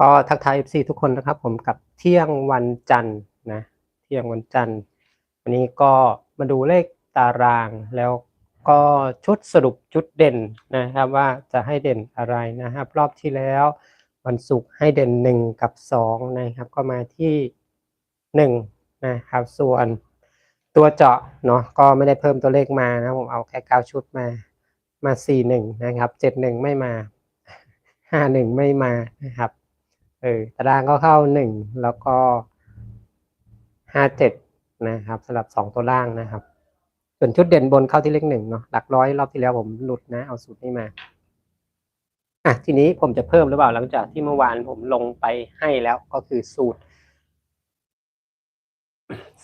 ก็ทักทาย FC ทุกคนนะครับ ผมกับเที่ยงวันจันทร์นะเที่ยงวันจันทร์วันนี้ก็มาดูเลขตารางแล้วก็ชุดสรุปชุดเด่นนะครับว่าจะให้เด่นอะไรนะครับ รอบที่แล้ว วันศุกร์ให้เด่นหนึ่งกับสองนะครับ ก็มาที่หนึ่งนะครับส่วนตัวเจาะเนาะก็ไม่ได้เพิ่มตัวเลขมานะผมเอาแค่เก้าชุดมามาสี่หนึ่งนะครับเจ็ดหนึ่งไม่มาห้าหนึ่งไม่มานะครับ เออตารางก็เข้าหนึ่งแล้วก็ห้าเจ็ดนะครับสำหรับสองตัวล่างนะครับ ส่วนชุดเด่นบนเข้าที่เลขหนึ่งเนาะหลักร้อยรอบที่แล้วผมหลุดนะ เอาสูตรนี้มาอะทีนี้ผมจะเพิ่มหรือเปล่าหลังจากที่เมื่อวานผมลงไปให้แล้วก็คือสูตร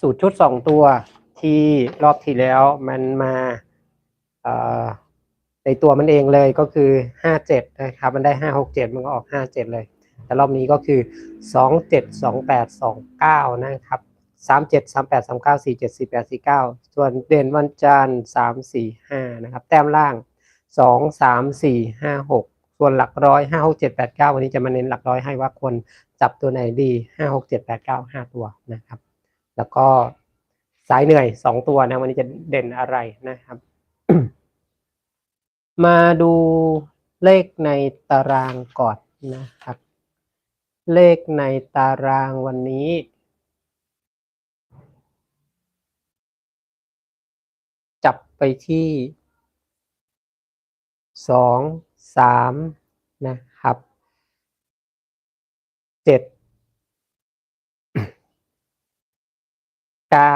สูตรชุดสองตัวที่รอบที่แล้วมันมาในตัวมันเองเลยก็คือห้าเจ็ดนะครับ มันได้ห้าหกเจ็ดมันก็ออกห้าเจ็ดเลย แต่รอบนี้ก็คือสองเจ็ดสองแปดสองเก้านะครับสามเจ็ดสามแปดสามเก้าสี่เจ็ดสี่แปดสี่เก้าส่วนเด่นวันจันทร์สามสี่ห้านะครับ แต้มล่างสองสามสี่ห้าหกส่วนหลักร้อยห้าหกเจ็ดแปดเก้าวันนี้จะมาเน้นหลักร้อยให้ว่าควรจับตัวไหนดีห้าหกเจ็ดแปดเก้าห้าตัวนะครับ แล้วก็สายเหนื่อยสองตัวนะวันนี้จะเด่นอะไรนะครับ มาดูเลขในตารางก่อนนะครับ เลขในตารางวันนี้ จับไปที่สองสามนะครับเจ็ดเก้า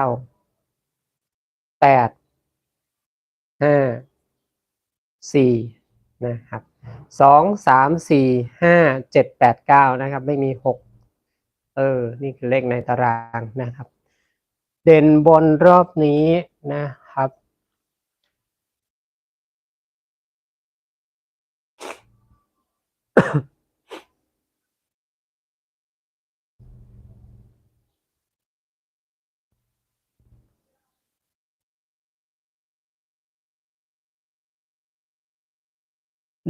แปดห้าสี่นะครับ สองสามสี่ห้าเจ็ดแปดเก้านะครับ ไม่มีหกเออ นี่คือเลขในตารางนะครับ เด่นบนรอบนี้นะครับ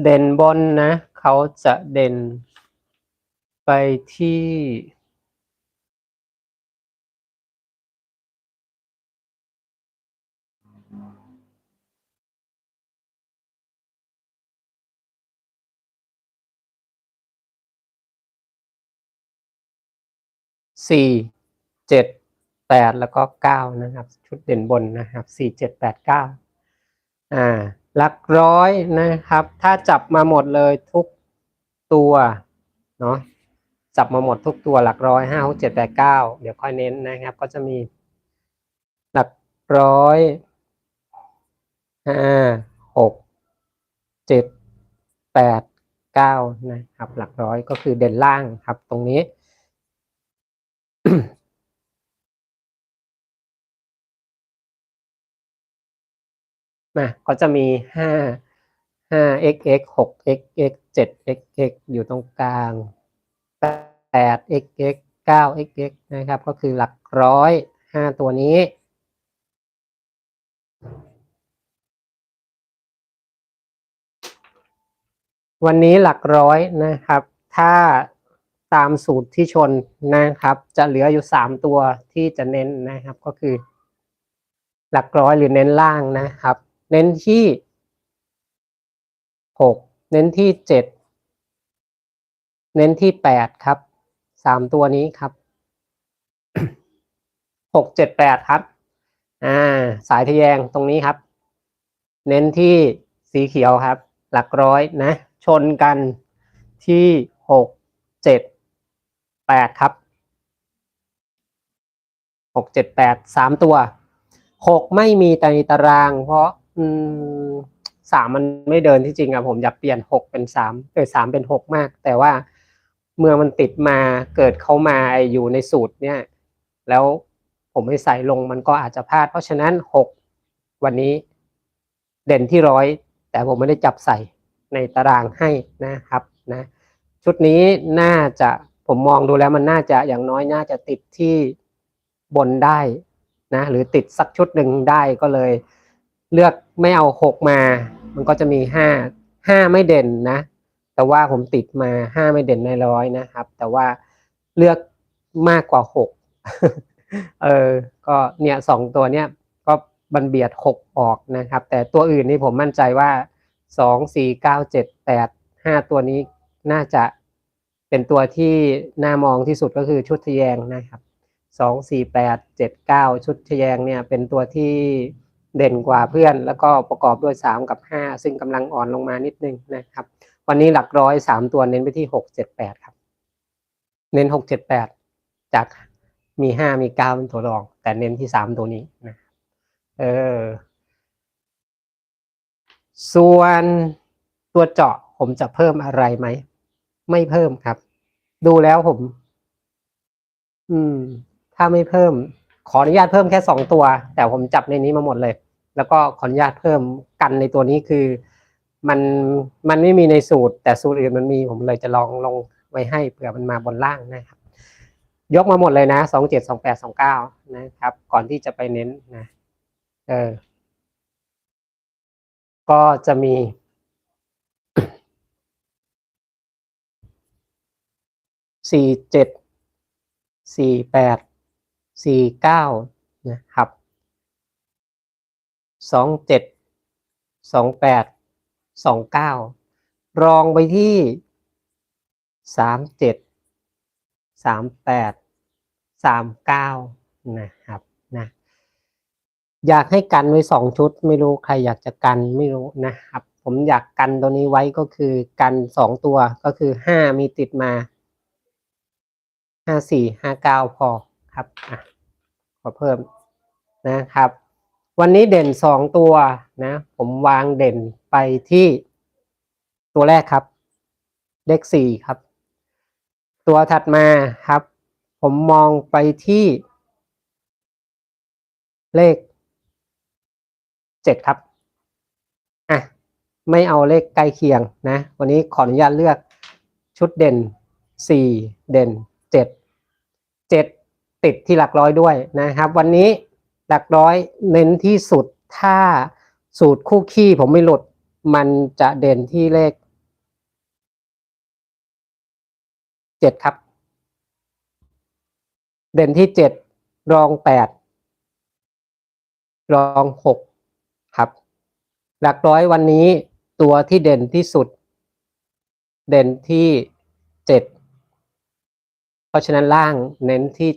เด่นบนนะ เขาจะเด่นไปที่สี่เจ็ดแปดแล้วก็เก้านะครับ ชุดเด่นบนนะครับสี่เจ็ดแปดเก้าอ่า หลักร้อยนะครับ ถ้าจับมาหมดเลยทุกตัวเนาะจับมาหมดทุกตัวหลักร้อยห้าหกเจ็ดแปดเก้าเดี๋ยวค่อยเน้นนะครับ ก็จะมี หลักร้อยห้าหกเจ็ดแปดเก้านะครับ หลักร้อยก็คือเด่นล่างครับ ตรงนี้ะก็จะมีห้าห้า xx หก xx เจ็ด xx อยู่ตรงกลางแปด xx เก้า xx นะครับ ก็คือหลักร้อยห้าตัวนี้วันนี้หลักร้อยนะครับ ถ้าตามสูตรที่ชนนะครับ จะเหลืออยู่สามตัวที่จะเน้นนะครับ ก็คือ หลักร้อยหรือเน้นล่างนะครับ เน้นที่หกเน้นที่เจ็ดเน้นที่แปดครับสามตัวนี้ครับหกเจ็ดแปดครับอ่าสายทะแยงตรงนี้ครับ เน้นที่สีเขียวครับ หลักร้อยนะ ชนกันที่หกเจ็ดแปดครับหกเจ็ดแปดสามตัวหกไม่มีในตาราง เพราะ อืมสามมันไม่เดินที่จริงอะผมอยากเปลี่ยนหกเป็นสามเออสามเป็นหกมาก แต่ว่าเมื่อมันติดมาเกิดเข้ามาอยู่ในสูตรเนี่ย แล้วผมไม่ใส่ลงมันก็อาจจะพลาด เพราะฉะนั้นหกวันนี้เด่นที่ร้อยแต่ผมไม่ได้จับใส่ในตารางให้นะครับนะชุดนี้น่าจะผมมองดูแล้วมันน่าจะอย่างน้อยน่าจะติดที่บนได้นะหรือติดสักชุดหนึ่งได้ก็เลย เลือกไม่เอาหกมา มันก็จะมีห้าห้าไม่เด่นนะ แต่ว่าผมติดมาห้าไม่เด่นในร้อยนะครับ แต่ว่าเลือกมากกว่าหกเออ ก็เนี่ยสองตัวเนี้ยก็บันเบียดหกออกนะครับ แต่ตัวอื่นนี่ผมมั่นใจว่าสองสี่เก้าเจ็ดแปดห้าตัวนี้น่าจะเป็นตัวที่น่ามองที่สุดก็คือชุดทะแยงนะครับสองสี่แปดเจ็ดเก้าชุดทะแยงเนี่ยเป็นตัวที่ เด่นกว่าเพื่อน แล้วก็ประกอบด้วยสามกับห้าซึ่งกำลังอ่อนลงมานิดนึงนะครับ วันนี้หลักร้อยสามตัวเน้นไปที่หกเจ็ดแปดครับ เน้นหกเจ็ดแปดจากมีห้ามีเก้าเป็นตัวรอง แต่เน้นที่สามตัวนี้นะเออส่วนตัวเจาะผมจะเพิ่มอะไรไหม ไม่เพิ่มครับ ดูแล้วผม อืม ถ้าไม่เพิ่ม ขออนุญาตเพิ่มแค่สองตัว แต่ผมจับในนี้มาหมดเลย แล้วก็ขออนุญาตเพิ่มกันในตัวนี้คือมันมันไม่มีในสูตร แต่สูตรอื่นมันมีผมเลยจะลองลงไว้ให้เผื่อมันมาบนล่างนะครับ ยกมาหมดเลยนะสองเจ็ดสองแปดสองเก้านะครับ ก่อนที่จะไปเน้นนะเออก็จะมีสี่เจ็ดสี่แปด สี่เก้านะครับสองเจ็ดสองแปดสองเก้ารองไปที่สามเจ็ดสามแปดสามเก้านะครับนะอยากให้กันไว้สองชุด ไม่รู้ใครอยากจะกันไม่รู้นะครับ ผมอยากกันตัวนี้ไว้ก็คือกันสองตัวก็คือห้ามีติดมาห้าสี่ห้าเก้าพอครับอะ ขอเพิ่มนะครับ วันนี้เด่นสองตัวนะ ผมวางเด่นไปที่ตัวแรกครับ เลขสี่ครับ ตัวถัดมาครับ ผมมองไปที่ เลขเจ็ดครับอะไม่เอาเลขใกล้เคียงนะ วันนี้ขออนุญาตเลือกชุดเด่นสี่เด่นเจ็ด ติดที่หลักร้อยด้วยนะครับ วันนี้หลักร้อยเน้นที่สุดถ้าสูตรคู่ขี้ผมไม่หลุด มันจะเด่นที่เลขเจ็ดครับ เด่นที่เจ็ดรองแปดรองหกครับ หลักร้อยวันนี้ตัวที่เด่นที่สุด เด่นที่เจ็ดเพราะฉะนั้นล่างเน้นที่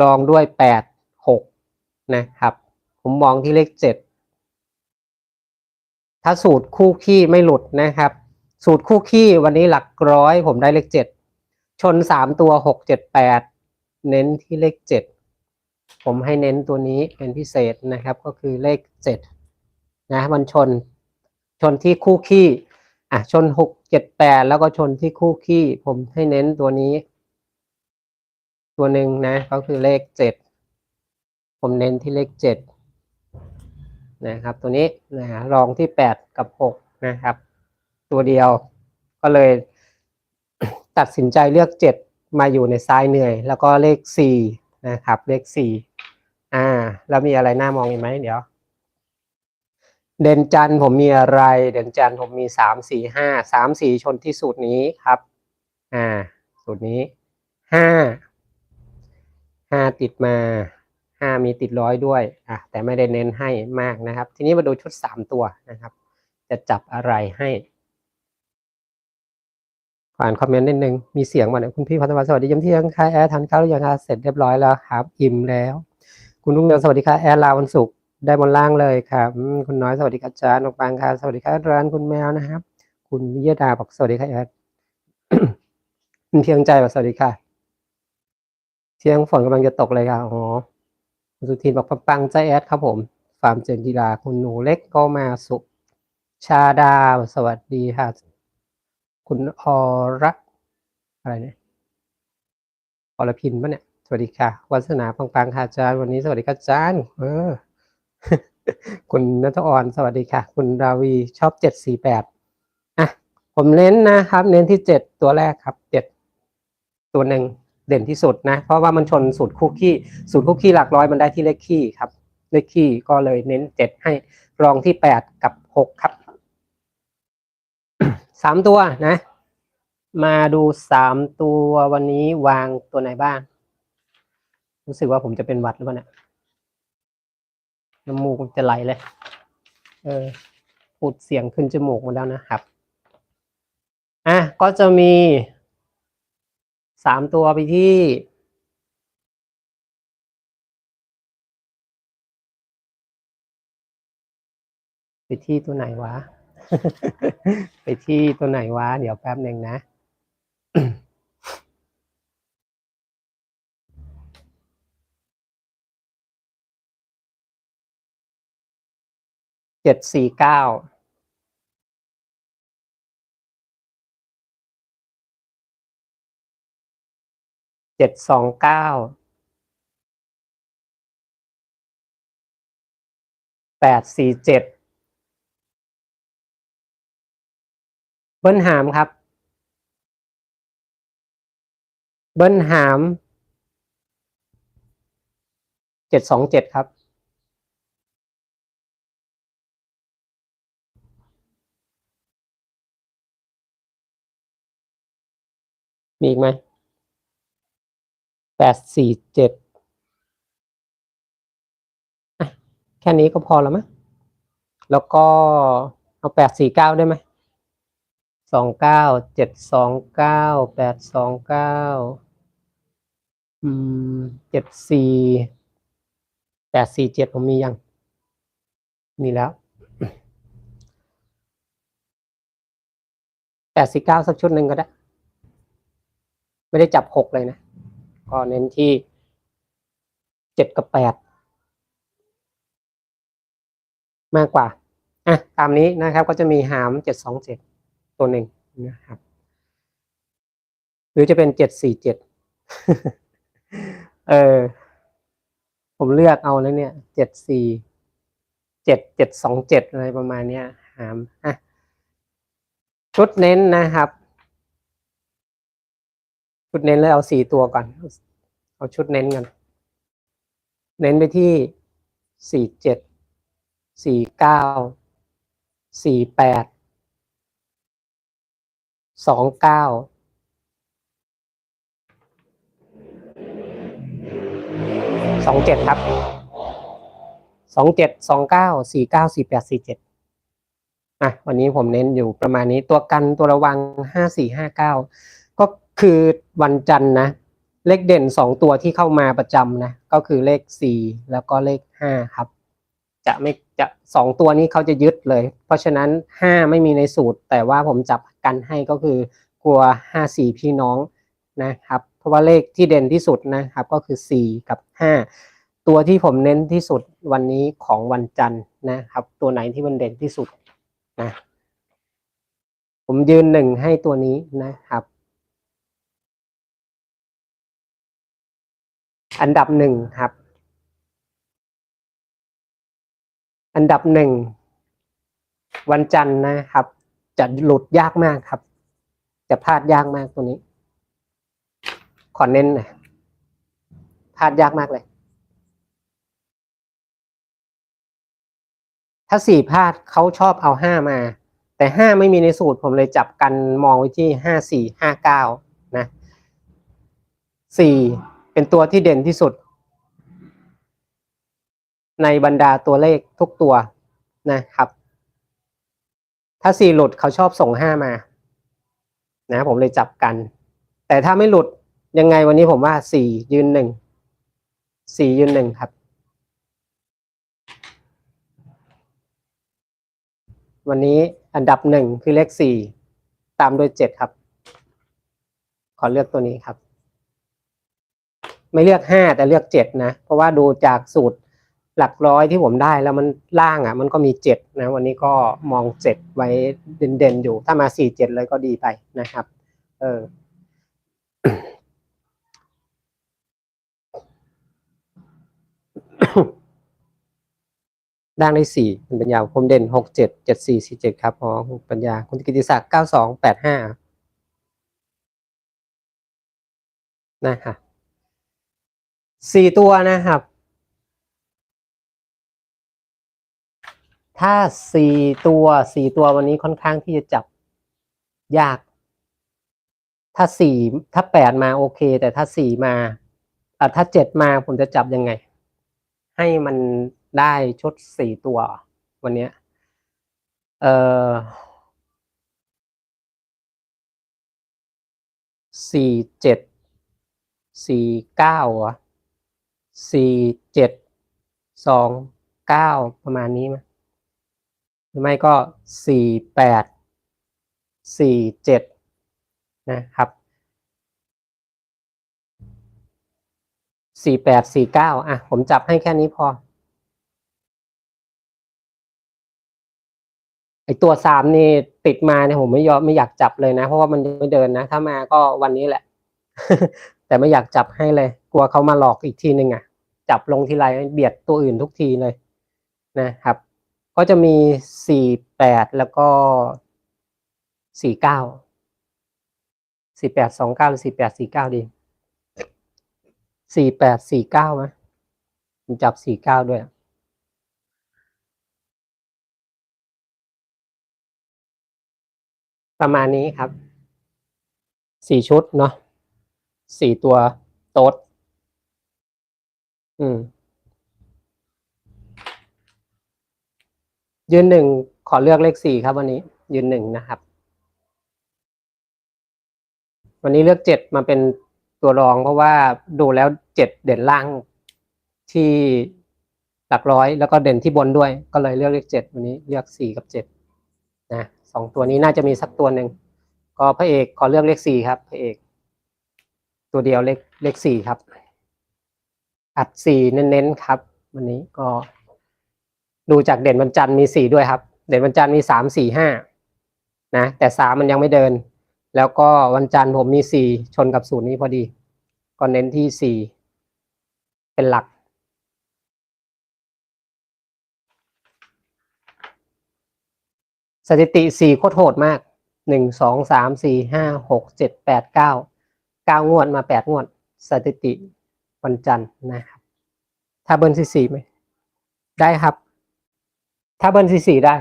รองด้วยแปดหกนะครับ ผมมองที่เลขเจ็ดถ้าสูตรคู่ขี้ไม่หลุดนะครับ สูตรคู่ขี้วันนี้หลักร้อยผมได้เลขเจ็ดชนสามตัวหกเจ็ดแปดเน้นที่เลขเจ็ดผมให้เน้นตัวนี้เป็นพิเศษนะครับก็คือเลขเจ็ดนะมันชนชนที่คู่ขี้อะชนหกเจ็ดแปดแล้วก็ชนที่คู่ขี้ ผมให้เน้นตัวนี้ ตัวหนึ่งนะ ก็คือเลขเจ็ดผมเน้นที่เลขเจ็ดนะครับ ตัวนี้นะรองที่แปดกับหกนะครับ ตัวเดียวก็เลยตัดสินใจเลือกเจ็ดมาอยู่ในซ้ายเหนื่อย แล้วก็เลขสี่นะครับ เลขสี่อ่า แล้วมีอะไรน่ามองอีกไหมเดี๋ยว เด่นจันทร์ผมมีอะไร เด่นจันทร์ผมมีสามสี่ห้าสามสี่ชนที่สูตรนี้ครับ อ่า สูตรนี้ห้า ห้าติดมาห้ามีติดร้อยด้วยอะแต่ไม่ได้เน้นให้มากนะครับ ทีนี้มาดูชุดสามตัวนะครับ จะจับอะไรให้อ่านคอมเมนต์นิดนึง มีเสียงมาเนี่ยคุณพี่พัฒวัฒน์สวัสดียมเที่ยงค่ะแอร์ทานข้าวหรือยังคะเสร็จเรียบร้อยแล้วครับ อิ่มแล้ว คุณลุงเรืองสวัสดีค่ะแอร์ลาวันศุกร์ได้บนล่างเลยครับคุณน้อยสวัสดีครับอาจารย์นกปางค่ะสวัสดีครับร้านคุณแมวนะครับ คุณวิยดาบอกสวัสดีค่ะแอดคุณเพียงใจบอกสวัสดีค่ะ เที่ยงฝนกำลังจะตกเลยค่ะอ๋อคุณสุทินบอกปังๆใจแอดครับผม ฟาร์มเจนกีฬาคุณหนูเล็กก็มาสุชาดาสวัสดีค่ะ คุณอรักอะไรเนี่ยอรพินปะเนี่ยสวัสดีค่ะ วัฒนาปังๆค่ะอาจารย์วันนี้สวัสดีค่ะอาจารย์เออคุณนัทออนสวัสดีค่ะ คุณราวีชอบเจ็ดสี่แปดอะผมเน้นนะครับ เน้นที่เจ็ดตัวแรกครับเจ็ดตัวหนึ่ง เด่นที่สุดนะ เพราะว่ามันชนสูตรคู่ขี้สูตรคู่ขี้หลักร้อยมันได้ที่เลขขี้ครับ เลขขี้ก็เลยเน้นเจ็ดให้รองที่แปดกับหกครับสามตัวนะ มาดูสามตัววันนี้วางตัวไหนบ้าง รู้สึกว่าผมจะเป็นวัดหรือเปล่าเนี่ยน้ำมูกจะไหลเลย เออพูดเสียงขึ้นจมูกหมดแล้วนะครับ อะ ก็จะมี สามตัวไปที่ไปที่ตัวไหนวะ ไปที่ตัวไหนวะ เดี๋ยวแป๊บหนึ่งนะเจ็ดสี่เก้า เจ็ดสองเก้าแปดสี่เจ็ดเบิ้ลหามครับ เบิ้ลหามเจ็ดสองเจ็ดครับมีอีกไหม แปดสี่เจ็ดแค่นี้ก็พอแล้วมั้ยแล้วก็เอาแปดสี่เก้าได้ไหมสองเก้าเจ็ดสองเก้าแปดสองเก้าอืมเจ็ดสี่แปดสี่เจ็ดผมมียัง มีแล้วแปดสี่เก้าสักชุดหนึ่งก็ได้ ไม่ได้จับหกเลยนะ ก็เน้นที่เจ็ดกับแปดมากกว่าอะตามนี้นะครับก็จะมีหามเจ็ดสองเจ็ดตัวหนึ่งนะครับ หรือจะเป็นเจ็ดสี่เจ็ดเออผมเลือกเอาแล้วเนี่ยเจ็ดสี่เจ็ดเจ็ดสองเจ็ดอะไรประมาณเนี้ยหามอะชุดเน้นนะครับ ชุดเน้นแล้วเอาสี่ตัวก่อน เอาชุดเน้นกัน เน้นไปที่สี่เจ็ดสี่เก้าสี่แปดสองเก้าสองเจ็ดครับสองเจ็ดสองเก้าสี่เก้าสี่แปดสี่เจ็ดอะวันนี้ผมเน้นอยู่ประมาณนี้ตัวกันตัวระวังห้าสี่ห้าเก้า คือวันจันทร์นะ เลขเด่นสองตัวที่เข้ามาประจำนะ ก็คือเลขสี่แล้วก็เลขห้าครับ จะไม่จะสองตัวนี้เขาจะยึดเลย เพราะฉะนั้นห้าไม่มีในสูตร แต่ว่าผมจับกันให้ก็คือกลัวห้าสี่พี่น้องนะครับ เพราะว่าเลขที่เด่นที่สุดนะครับ ก็คือสี่กับห้าตัวที่ผมเน้นที่สุดวันนี้ของวันจันทร์นะครับ ตัวไหนที่มันเด่นที่สุดนะผมยืนหนึ่งให้ตัวนี้นะครับ อันดับหนึ่งครับ อันดับหนึ่งวันจันทร์นะครับ จะหลุดยากมากครับ จะพลาดยากมากตัวนี้ ขอเน้นนะพลาดยากมากเลย ถ้าสี่พลาดเขาชอบเอาห้ามา แต่ห้าไม่มีในสูตรผมเลยจับกันมองไว้ที่ห้าสี่ห้าเก้านะสี่ เป็นตัวที่เด่นที่สุด ในบรรดาตัวเลขทุกตัวนะครับ ถ้าสี่หลุดเขาชอบส่งห้ามา นะ ผมเลยจับกัน แต่ถ้าไม่หลุดยังไงวันนี้ผมว่าสี่ยืนหนึ่งสี่ยืนหนึ่งครับ วันนี้อันดับหนึ่งคือเลขสี่ตามด้วยเจ็ดครับ ขอเลือกตัวนี้ครับ ไม่เลือกห้าแต่เลือกเจ็ดนะ เพราะว่าดูจากสูตรหลักร้อยที่ผมได้แล้วมันล่างอะ มันก็มีเจ็ดนะ วันนี้ก็มองเจ็ดไว้เด่นๆอยู่ ถ้ามาสี่เจ็ดเลยก็ดีไปนะครับ เออด่างได้สี่คุณปัญญาผมเด่นหกเจ็ดเจ็ดสี่สี่เจ็ดครับอ๋อคุณปัญญาคุณกิติศักดิ์เก้าสองแปดห้านะครับ สี่ตัวนะครับ ถ้าสี่ตัวสี่ตัววันนี้ค่อนข้างที่จะจับยาก ถ้าสี่ถ้าแปดมาโอเค แต่ถ้าสี่มาอ่ถ้าเจ็ดมาผมจะจับยังไง ให้มันได้ชุดสี่ตัววันนี้เออสี่เจ็ดสี่เก้าอะ สี่เจ็ดสองเก้าประมาณนี้มั้ยหรือไม่ก็สี่แปดสี่เจ็ดนะครับสี่แปดสี่เก้าอะ ผมจับให้แค่นี้พอ ไอตัวสามนี่ติดมาเนี่ยผมไม่ยอมไม่อยากจับเลยนะ เพราะว่ามันไม่เดินนะ ถ้ามาก็วันนี้แหละ แต่ไม่อยากจับให้เลย กลัวเขามาหลอกอีกทีหนึ่งอะ จับลงทีไรเบียดตัวอื่นทุกทีเลยนะครับ ก็จะมีสี่แปดแล้วก็สี่เก้าสี่แปดสองเก้าหรือสี่แปดสี่เก้าดีสี่แปดสี่เก้าไหมผมจับสี่เก้าด้วยประมาณนี้ครับสี่ชุดเนาะ สี่ตัวโต๊ดอืม ยืนหนึ่งขอเลือกเลขสี่ครับวันนี้ ยืนหนึ่งนะครับ วันนี้เลือกเจ็ดมาเป็นตัวรองเพราะว่าดูแล้วเจ็ดเด่นล่างที่หลักร้อย แล้วก็เด่นที่บนด้วย ก็เลยเลือกเลขเจ็ดวันนี้เลือกสี่กับเจ็ดนะสองตัวนี้น่าจะมีสักตัวหนึ่งก็พระเอกขอเลือกเลขสี่ครับพระเอก ตัวเดียวเลขเลขสี่ครับ อัดสี่เน้นๆครับ วันนี้ก็ ดูจากเด่นวันจันทร์มีสี่ด้วยครับ เด่นวันจันทร์มีสามสี่ห้านะแต่สามมันยังไม่เดิน แล้วก็วันจันทร์ผมมีสี่ชนกับศูนย์นี้พอดี ก็เน้นที่สี่เป็นหลักสถิติสี่โคตรโหดมากหนึ่งสองสามสี่ห้าหกเจ็ดแปดเก้า เก้างวดมาแปดงวด สถิติวันจันทร์นะครับ ถ้าเบิร์นสี่สี่ไหมได้ครับ ถ้าเบิร์นสี่สี่ได้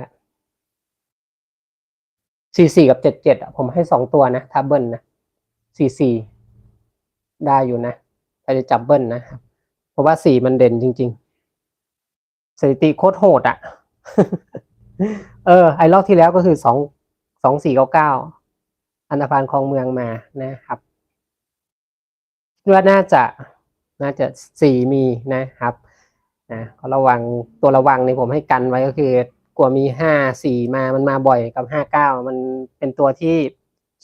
สี่สี่กับเจ็ดเจ็ดผมให้สองตัวนะถ้าเบิร์นนะสี่สี่ได้อยู่นะถ้าจะจับเบิร์นนะครับ เพราะว่าสี่มันเด่นจริง ๆ สถิติโคตรโหดอะ เออ ไอ้รอบที่แล้วก็คือสองสองสี่เก้าเก้าอันธพาลคลองเมืองมานะครับ ว่าน่าจะน่าจะสี่มีนะครับนะก็ระวังตัวระวังในผมให้กันไว้ก็คือกลัวมีห้าสี่มามันมาบ่อยกับห้าเก้ามันเป็นตัวที่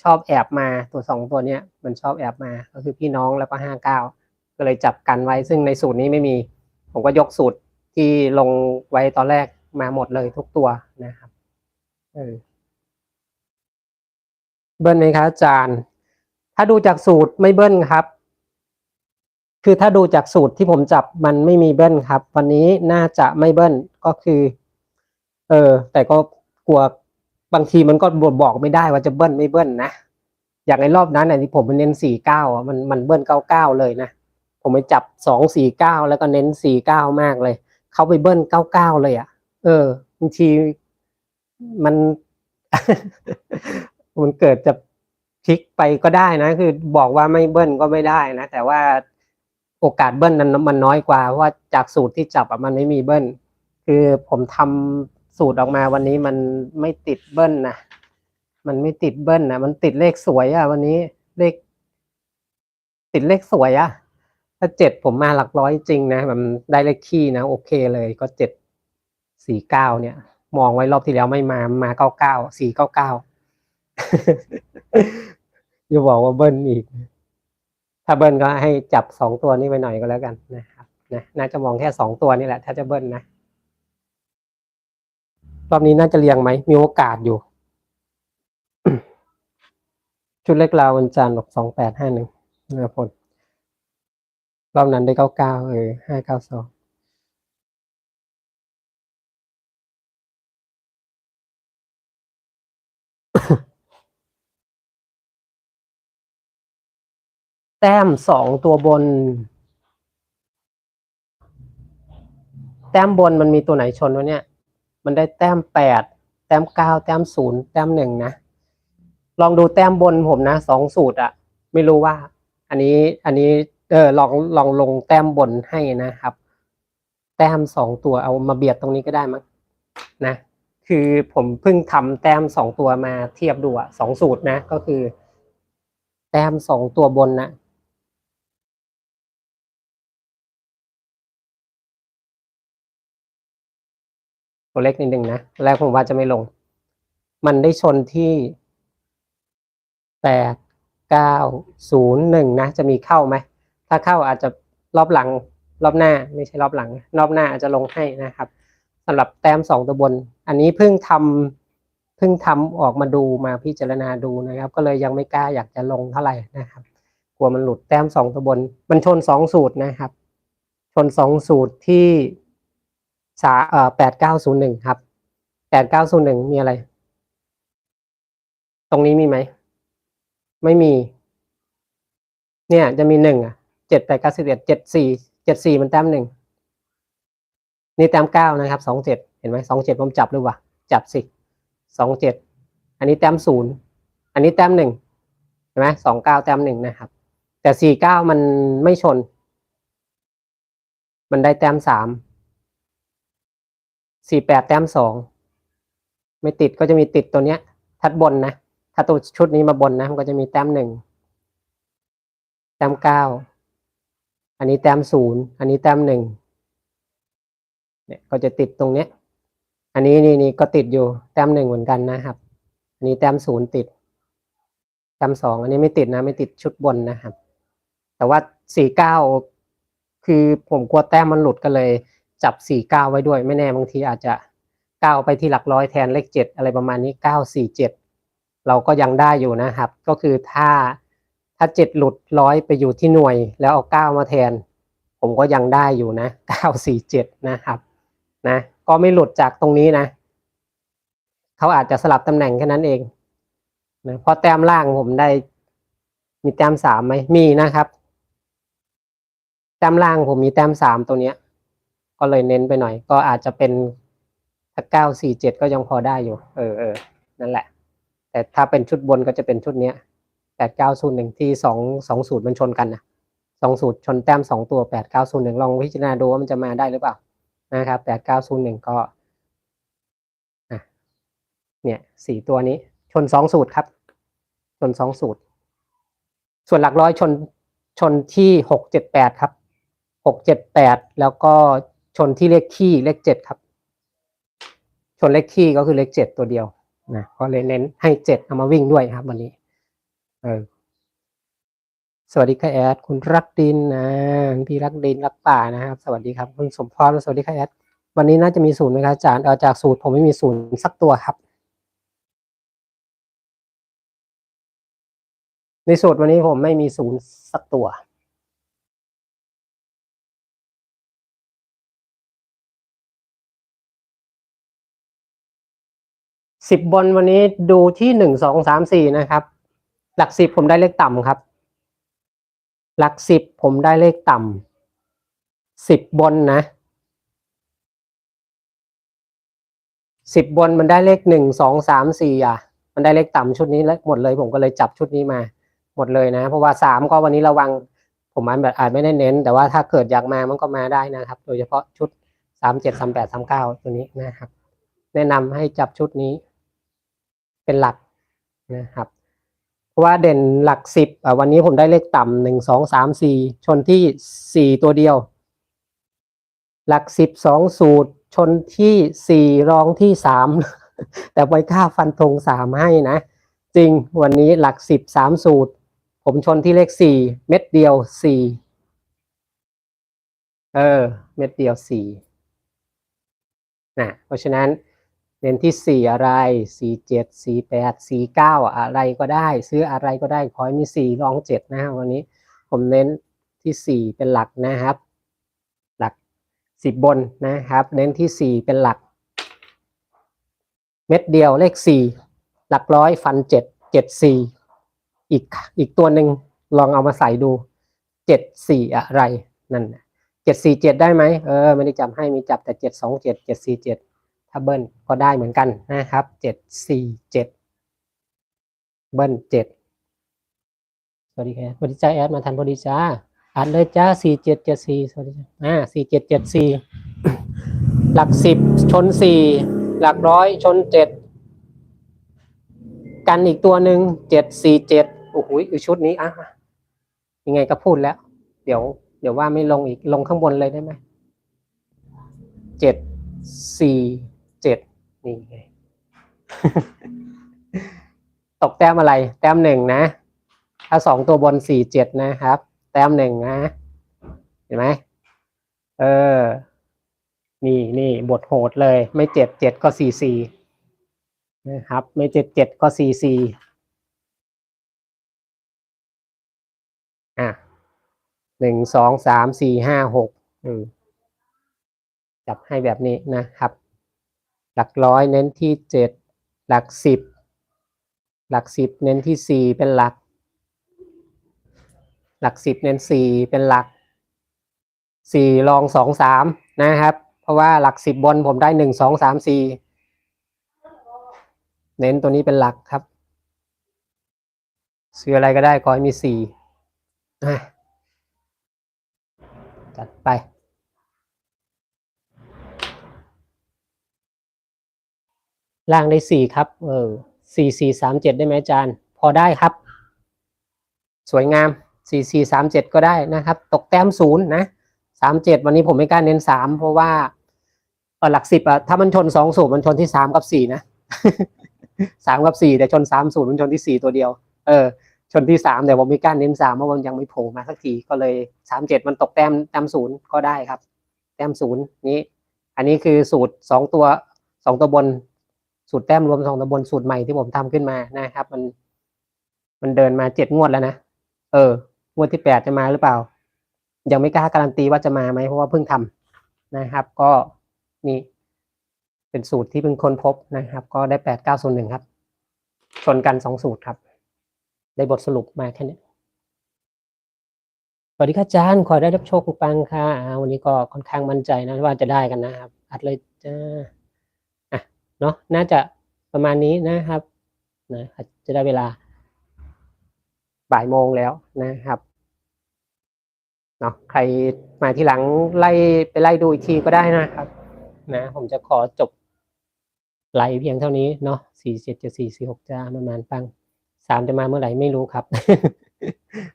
ชอบแอบมาตัวสองตัวเนี้ยมันชอบแอบมาก็คือพี่น้องแล้วก็ห้าเก้าก็เลยจับกันไว้ซึ่งในสูตรนี้ไม่มี ผมก็ยกสูตรที่ลงไว้ตอนแรกมาหมดเลยทุกตัวนะครับเออเบิ้ลไหมครับอาจารย์ ถ้าดูจากสูตรไม่เบิ้ลครับ คือถ้าดูจากสูตรที่ผมจับมันไม่มีเบิ้ลครับ วันนี้น่าจะไม่เบิ้ลก็คือ เออ แต่ก็กลัวบางทีมันก็บอกไม่ได้ว่าจะเบิ้ลไม่เบิ้ลนะอย่างในรอบนั้นน่ะที่ผมเน้นสี่เก้ามันมันเบิ้ลเก้าเก้าเลยนะผมไปจับสองสี่เก้าแล้วก็เน้นสี่เก้ามากเลยเขาไปเบิ้ลเก้าเก้าเลยอะ เออบางทีมันมันเกิดจะพลิกไปก็ได้นะ คือบอกว่าไม่เบิ้ลก็ไม่ได้นะแต่ว่า โอกาสเบิ้ลนั้นมันน้อยกว่าเพราะว่าจากสูตรที่จับอะมันไม่มีเบิ้ลคือผมทำสูตรออกมาวันนี้มันไม่ติดเบิ้ลนะมันไม่ติดเบิ้ลนะมันติดเลขสวยอะวันนี้เลข ติดเลขสวยอะถ้าเจ็ดผมมาหลักร้อยจริงนะมันได้เลขขี้นะโอเคเลยก็เจ็ดสี่เก้าเนี่ย มองไว้รอบที่แล้วไม่มามาเก้าเก้าสี่เก้าเก้าอย่าบอกว่าเบิ้ลอีก ถ้าเบิ้ลก็ให้จับสองตัวนี้ไปหน่อยก็แล้วกันนะครับนะน่าจะมองแค่สองตัวนี่แหละ ถ้าจะเบิ้ลนะรอบนี้น่าจะเรียงไหมมีโอกาสอยู่ ชุดเล็กลาวันจันทร์สองแปดห้าหนึ่งนะพลรอบนั้นได้เก้าเก้าเออห้าเก้าสอง แต้มสองตัวบน แต้มบนมันมีตัวไหนชนวะเนี่ย มันได้แต้มแปดแต้มเก้าแต้มศูนย์แต้มหนึ่งนะ ลองดูแต้มบนผมนะสองสูตรอะไม่รู้ว่า อันนี้อันนี้เออลองลองลงแต้มบนให้นะครับ แต้มสองตัวเอามาเบียดตรงนี้ก็ได้มั้งนะคือผมเพิ่งทำแต้มสองตัวมาเทียบดูอะสองสูตรนะ ก็คือ แต้มสองตัวบนนะ ตัวเล็กนิดนึงนะแรกผมว่าจะไม่ลง มันได้ชนที่แปดเก้าศูนย์หนึ่งนะ จะมีเข้าไหม ถ้าเข้าอาจจะรอบหลัง รอบหน้าไม่ใช่รอบหลัง รอบหน้าอาจจะลงให้นะครับสำหรับแต้มสองตัวบน อันนี้เพิ่งทำเพิ่งทำออกมาดูมาพิจารณาดูนะครับ ก็เลยยังไม่กล้าอยากจะลงเท่าไหร่นะครับ กลัวมันหลุดแต้มสองตัวบน มันชนสองสูตรนะครับ ชนสองสูตรที่ สาเอ่อแปดเก้าศูนย์หนึ่งครับแปดเก้าศูนย์หนึ่งมีอะไร ตรงนี้มีไหม ไม่มี เนี่ยจะมีหนึ่งอะเจ็ดแปดเก้าสิบเอ็ดเจ็ดสี่เจ็ดสี่มันแต้มหนึ่งนี่แต้มเก้านะครับสองเจ็ดเห็นไหมสองเจ็ดผมจับหรือวะจับสิสองเจ็ดอันนี้แต้มศูนย์อันนี้แต้มหนึ่งเห็นไหมสองเก้าแต้มหนึ่งนะครับ แต่สี่เก้ามันไม่ชน มันได้แต้มสาม สี่แปดแต้มสองไม่ติดก็จะมีติดตัวเนี้ย ทัดบนนะ ถ้าตัวชุดนี้มาบนนะ มันก็จะมีแต้มหนึ่งแต้มเก้าอันนี้แต้มศูนย์อันนี้แต้มหนึ่งเนี่ยก็จะติดตรงเนี้ย อันนี้นี่นี่ก็ติดอยู่แต้มหนึ่งเหมือนกันนะครับ อันนี้แต้มศูนย์ติดแต้มสองอันนี้ไม่ติดนะ ไม่ติดชุดบนนะครับ แต่ว่าสี่เก้าคือผมกลัวแต้มมันหลุดก็เลย จับสี่เก้าไว้ด้วย ไม่แน่บางทีอาจจะก้าวไปที่หลักร้อยแทนเลขเจ็ดอะไรประมาณนี้เก้าสี่เจ็ดเราก็ยังได้อยู่นะครับ ก็คือถ้าถ้าเจ็ดหลุดร้อยไปอยู่ที่หน่วย แล้วเอาเก้ามาแทน ผมก็ยังได้อยู่นะเก้าสี่เจ็ดนะครับนะก็ไม่หลุดจากตรงนี้นะเขาอาจจะสลับตำแหน่งแค่นั้นเองนะเพราะแต้มล่างผมได้ มีแต้มสามไหมมีนะครับ แต้มล่างผมมีแต้มสามตัวเนี้ย ก็เลยเน้นไปหน่อย ก็อาจจะเป็นถ้าเก้าสี่เจ็ดก็ยังพอได้อยู่ เออเออนั่นแหละ แต่ถ้าเป็นชุดบนก็จะเป็นชุดเนี้ยแปดเก้าศูนย์หนึ่งที่สองสองสูตรมันชนกันนะสองสูตรชนแต้มสองตัวแปดเก้าศูนย์หนึ่งลองพิจารณาดูว่ามันจะมาได้หรือเปล่านะครับแปดเก้าศูนย์หนึ่งก็เนี่ยสี่ตัวนี้ชนสองสูตรครับ ชนสองสูตร ส่วนหลักร้อยชนชนที่หกเจ็ดแปดครับหกเจ็ดแปดแล้วก็ ชนที่เลขขี้เลขเจ็ดครับ ชนเลขขี้ก็คือเลขเจ็ดตัวเดียวนะก็เลยเน้นให้เจ็ดเอามาวิ่งด้วยครับ วันนี้ เออสวัสดีค่ะแอด คุณรักดินนะพี่รักดินรักป่านะครับ สวัสดีครับ คุณสมพรสวัสดีค่ะแอดวันนี้น่าจะมีศูนย์ไหมครับอาจารย์เอาจากสูตรผมไม่มีศูนย์สักตัวครับ ในสูตรวันนี้ผมไม่มีศูนย์สักตัว สิบบนวันนี้ดูที่หนึ่งสองสามสี่นะครับ หลักสิบผมได้เลขต่ำครับ หลักสิบผมได้เลขต่ำสิบบนนะสิบบนมันได้เลขหนึ่งสองสามสี่อะ มันได้เลขต่ำชุดนี้แล้วหมดเลย ผมก็เลยจับชุดนี้มา หมดเลยนะ เพราะว่าสามก็วันนี้ระวัง ผมอาจแบบอาจไม่ได้เน้น แต่ว่าถ้าเกิดอยากมามันก็มาได้นะครับ โดยเฉพาะชุดสามเจ็ดสามแปดสามเก้าตัวนี้นะครับ แนะนำให้จับชุดนี้ เป็นหลักนะครับ เพราะว่าเด่นหลักสิบวันนี้ผมได้เลขต่ำหนึ่งสองสามสี่ชนที่สี่ตัวเดียว หลักสิบสองสูตรชนที่สี่รองที่สามแต่ไว้ค่าฟันธงสามให้นะ จริงวันนี้หลักสิบสามสูตร ผมชนที่เลขสี่เม็ดเดียวสี่เออ เม็ดเดียวสี่นะเพราะฉะนั้น เน้นที่สี่อะไรสี่เจ็ดสี่แปดสี่เก้าอะไรก็ได้ ซื้ออะไรก็ได้ขอให้มีสี่รองเจ็ดนะวันนี้ผมเน้นที่สี่เป็นหลักนะครับ หลักสิบบนนะครับ เน้นที่สี่เป็นหลัก เม็ดเดียวเลขสี่หลักร้อยฟันเจ็ดเจ็ดสี่อีกอีกตัวหนึ่งลองเอามาใส่ดูเจ็ดสี่อะไรนั่นเจ็ดสี่เจ็ดได้ไหมเออไม่ได้จำให้มีจับแต่เจ็ดสองเจ็ดเจ็ดสี่เจ็ด ถ้าเบิ้ลก็ได้เหมือนกันนะครับเจ็ดสี่เจ็ดเบิ้ลเจ็ดสวัสดีครับสวัสดีจ้าแอดมาทันพอดีจ้าอ่านเลยจ้าสี่เจ็ดเจ็ดสี่สวัสดีจ้าอ่าสี่เจ็ดเจ็ดสี่หลักสิบชนสี่หลักร้อยชนเจ็ดกันอีกตัวหนึ่งเจ็ดสี่เจ็ดโอ้โหคือชุดนี้อะยังไงก็พูดแล้ว เดี๋ยว เดี๋ยวว่าไม่ลงอีกลงข้างบนเลยได้ไหมเจ็ดสี่ เจ็ดนี่ไงตกแต้มอะไร แต้มหนึ่งนะ ถ้าสองตัวบนสี่เจ็ดนะครับ แต้มหนึ่งนะ เห็นไหมเออ นี่นี่บทโหดเลย ไม่เจ็ดเจ็ดก็สี่สี่นะครับ ไม่เจ็ดเจ็ดก็สี่สี่อะหนึ่งสองสามสี่ห้าหกอืมจับให้แบบนี้นะครับ หลักร้อยเน้นที่เจ็ดหลักสิบหลักสิบเน้นที่สี่เป็นหลัก หลักสิบเน้นสี่เป็นหลักสี่รองสองสามนะครับ เพราะว่าหลักสิบบนผมได้หนึ่งสองสามสี่เน้นตัวนี้เป็นหลักครับซื้ออะไรก็ได้ขอให้มีสี่จัดไป ล่างได้สี่ครับ เออสี่สี่สามเจ็ดได้ไหมอาจารย์ พอได้ครับ สวยงามสี่สี่สามเจ็ดก็ได้นะครับ ตกแต้มศูนย์นะสามเจ็ดวันนี้ผมไม่กล้าเน้นสามเพราะว่าเออหลักสิบอะถ้ามันชนสองสูตรมันชนที่สามกับสี่นะสามกับสี่แต่ชนสามศูนย์มันชนที่สี่ตัวเดียว เออ ชนที่สามแต่ผมไม่กล้าเน้นสามเพราะมันยังไม่โผล่มาสักทีก็เลยสามเจ็ดมันตกแต้มแต้มศูนย์ก็ได้ครับ แต้มศูนย์นี้ อันนี้คือสูตรสองตัวสองตัวบน สูตรแต้มรวมสองตัวบนสูตรใหม่ที่ผมทำขึ้นมานะครับ มัน มันเดินมาเจ็ดงวดแล้วนะเอองวดที่แปดจะมาหรือเปล่า ยังไม่กล้าการันตีว่าจะมาไหมเพราะว่าเพิ่งทำนะครับ ก็นี่เป็นสูตรที่เพิ่งค้นพบนะครับ ก็ได้แปดเก้าศูนย์หนึ่งครับชนกันสองสูตรครับ ได้บทสรุปมาแค่นี้สวัสดีค่ะอาจารย์ขอได้รับโชคปังค่ะวันนี้ก็ค่อนข้างมั่นใจนะว่าจะได้กันนะครับ อัดเลยจ้า เนาะน่าจะประมาณนี้นะครับนะจะได้เวลาบ่ายโมงแล้วนะครับเนาะใครมาที่หลังไล่ไปไล่ดูอีกทีก็ได้นะครับ นะ ผมจะขอจบไลฟ์เพียงเท่านี้เนาะสี่เจ็ดจ็ดสี่สี่หกจะประมาณปังสามจะมาเมื่อไหร่ไม่รู้ครับ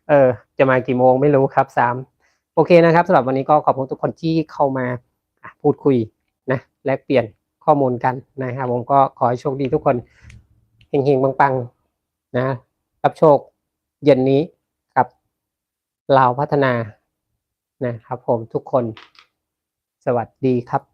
เออ จะมากี่โมงไม่รู้ครับสามโอเคนะครับสำหรับวันนี้ก็ขอบคุณทุกคนที่เข้ามาพูดคุยนะแลกเปลี่ยน ข้อมูลกันนะครับผมก็ขอให้โชคดีทุกคนเฮงๆปังๆนะรับโชคเย็นนี้กับเราพัฒนานะครับผมทุกคนสวัสดีครับ